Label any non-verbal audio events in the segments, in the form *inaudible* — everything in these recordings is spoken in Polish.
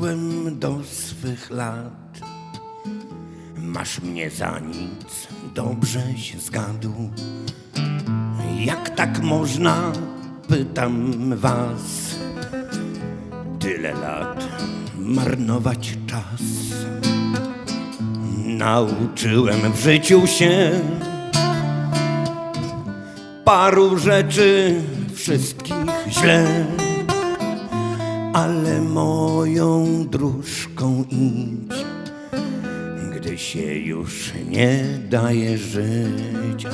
dorosłem do swych lat. Masz mnie za nic, dobrześ zgadł. Jak tak można, pytam was, tyle lat marnować czas. Nauczyłem w życiu się paru rzeczy, wszystkich źle, ale moją dróżką idź, gdy się już nie daje żyć.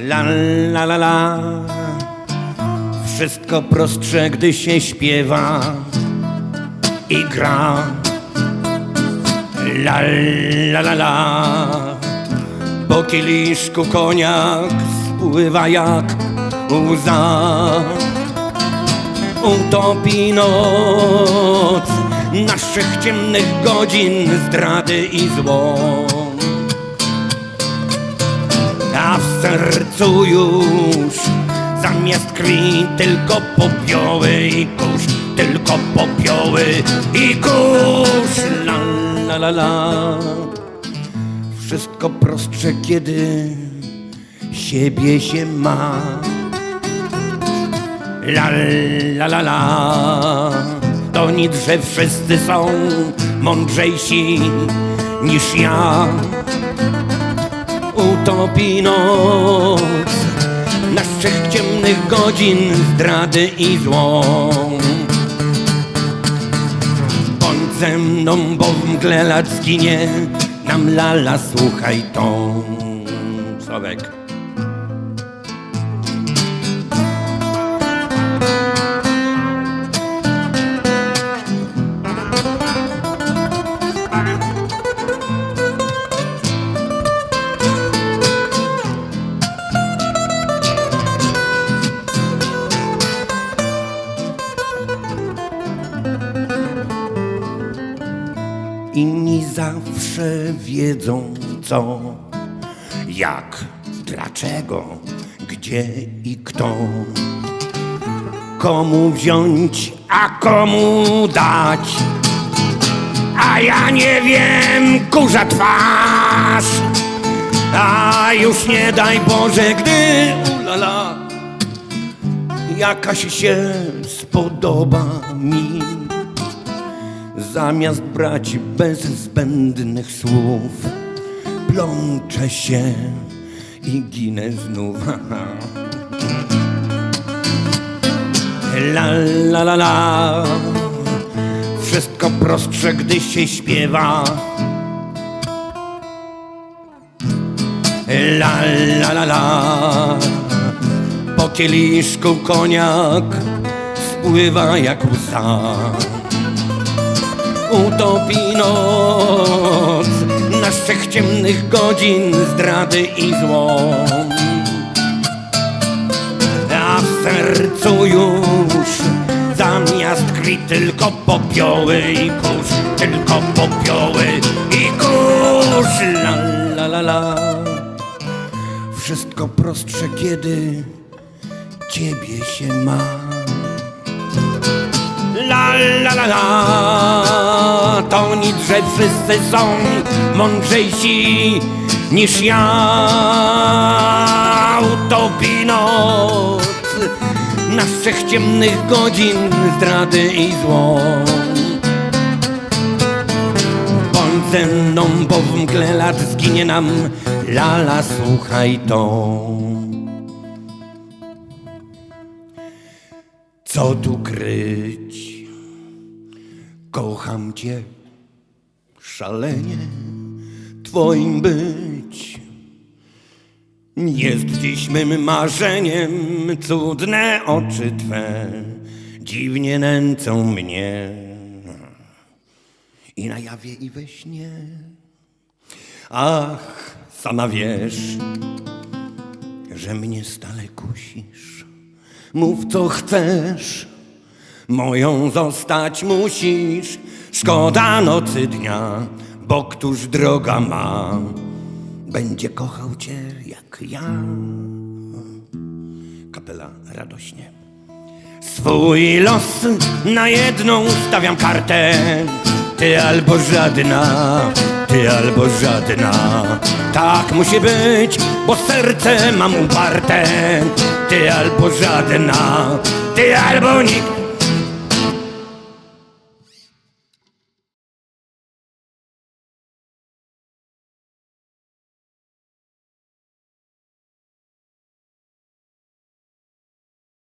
La la la la, wszystko prostsze, gdy się śpiewa i gra. La la la la, po kieliszku koniak spływa jak łza. Utopi noc naszych ciemnych godzin zdrady i złom. A w sercu już zamiast krwi tylko popioły i kurz, tylko popioły i kurz. La la la la. Wszystko prostsze, kiedy siebie się ma. La la la la. To nic, że wszyscy są mądrzejsi niż ja utopi noc naszych ciemnych godzin zdrady i złom. Bądź ze mną, bo w mgle lat zginie nam lala, słuchaj to. Sławek. Zawsze wiedzą co, jak, dlaczego, gdzie i kto. Komu wziąć, a komu dać. A ja nie wiem, kurza twarz. A już nie daj Boże, gdy ulala jakaś się spodoba mi. Zamiast brać bez zbędnych słów, plączę się i ginę znów. *laughs* La la la la, wszystko prostsze, gdy się śpiewa. La la la la, po kieliszku koniak spływa jak łza utopi noc naszych ciemnych godzin zdrady i złom. A w sercu już zamiast krwi tylko popioły i kurz, tylko popioły i kurz. La la la la. Wszystko prostsze, kiedy ciebie się ma. La la la la To nic, że wszyscy są mądrzejsi niż ja. Utopi noc naszych ciemnych godzin zdrady i złom Bądź ze mną, bo w mgle lat zginie nam. Lala, słuchaj to. Co tu kryć? Kocham cię szalenie, twoim być. Jest dziś mym marzeniem, cudne oczy twe dziwnie nęcą mnie. I na jawie, i we śnie. Ach, sama wiesz, że mnie stale kusisz. Mów co chcesz, moją zostać musisz. Szkoda nocy dnia, bo któż droga ma, będzie kochał cię jak ja. Kapela radośnie. Swój los na jedną stawiam kartę Ty albo żadna, ty albo żadna Tak musi być, bo serce mam uparte Ty albo żadna, ty albo nikt